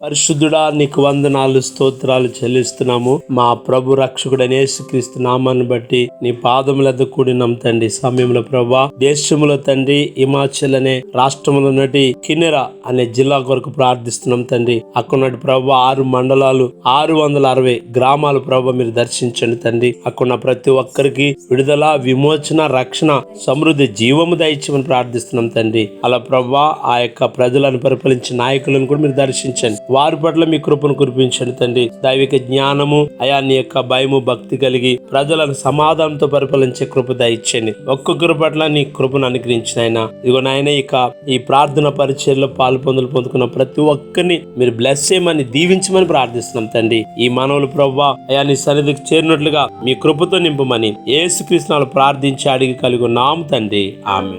పరిశుద్ధుడా నీకు వందనాలు స్తోత్రాలు చెల్లిస్తున్నాము. మా ప్రభు రక్షకుడైన యేసుక్రీస్తు నామాన్ని బట్టి నీ పాదములతో కూడినాం తండ్రి. సమయంలో ప్రభా దేశముల తండ్రి హిమాచల్ అనే రాష్ట్రంలో నటి కిన్నెర అనే జిల్లా కొరకు ప్రార్థిస్తున్నాం తండ్రి. అక్కడున్నటి ప్రభు ఆరు మండలాలు ఆరు వందల అరవై గ్రామాలు ప్రభు మీరు దర్శించండి తండ్రి. అక్కడున్న ప్రతి ఒక్కరికి విడుదల విమోచన రక్షణ సమృద్ధి జీవము దయచమని ప్రార్థిస్తున్నాం తండ్రి. అలా ప్రభా ఆ యొక్క ప్రజలను పరిపాలించే నాయకులను కూడా మీరు దర్శించండి. వారి పట్ల మీ కృపను కురిపించండి తండ్రి. దైవిక జ్ఞానము అయాన్ని యొక్క భయము భక్తి కలిగి ప్రజలను సమాధానంతో పరిపాలించే కృప దయచండి ఒక్కొక్కరి పట్ల నీ కృపను అనుగ్రహించిన ఆయన. ఇదిగో నాయన ఇక ఈ ప్రార్థన పరిచయలో పాలు పొందులు పొందుకున్న ప్రతి ఒక్కరిని మీరు బ్లెస్ చేయమని దీవించమని ప్రార్థిస్తున్నాం తండ్రి. ఈ మానవులు ప్రవ్వా అయా నీ సన్నిధికి చేరినట్లుగా మీ కృపతో నింపమని ఏసుకృష్ణాలు ప్రార్థించి అడిగి కలిగి నాము తండ్రి. ఆమె